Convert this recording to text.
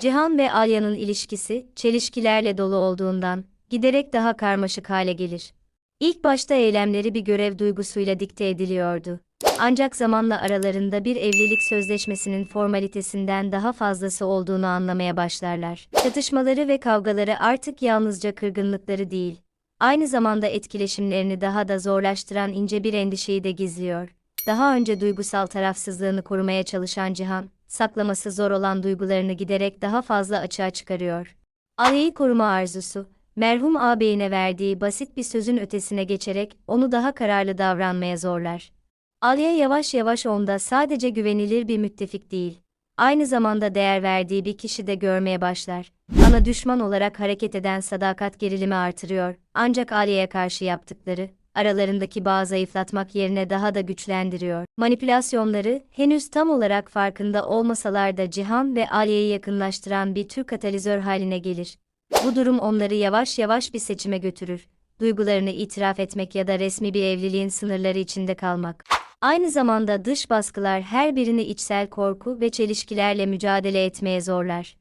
Cihan ve Alya'nın ilişkisi, çelişkilerle dolu olduğundan, giderek daha karmaşık hale gelir. İlk başta eylemleri bir görev duygusuyla dikte ediliyordu. Ancak zamanla aralarında bir evlilik sözleşmesinin formalitesinden daha fazlası olduğunu anlamaya başlarlar. Çatışmaları ve kavgaları artık yalnızca kırgınlıkları değil, aynı zamanda etkileşimlerini daha da zorlaştıran ince bir endişeyi de gizliyor. Daha önce duygusal tarafsızlığını korumaya çalışan Cihan, saklaması zor olan duygularını giderek daha fazla açığa çıkarıyor. Ali'yi koruma arzusu, merhum ağabeyine verdiği basit bir sözün ötesine geçerek onu daha kararlı davranmaya zorlar. Aliye yavaş yavaş onda sadece güvenilir bir müttefik değil, aynı zamanda değer verdiği bir kişi de görmeye başlar. Ana düşman olarak hareket eden sadakat gerilimi artırıyor, ancak Aliye'ye karşı yaptıkları, aralarındaki bağı zayıflatmak yerine daha da güçlendiriyor. Manipülasyonları, henüz tam olarak farkında olmasalar da Cihan ve Aliye'yi yakınlaştıran bir tür katalizör haline gelir. Bu durum onları yavaş yavaş bir seçime götürür. Duygularını itiraf etmek ya da resmi bir evliliğin sınırları içinde kalmak. Aynı zamanda dış baskılar her birini içsel korku ve çelişkilerle mücadele etmeye zorlar.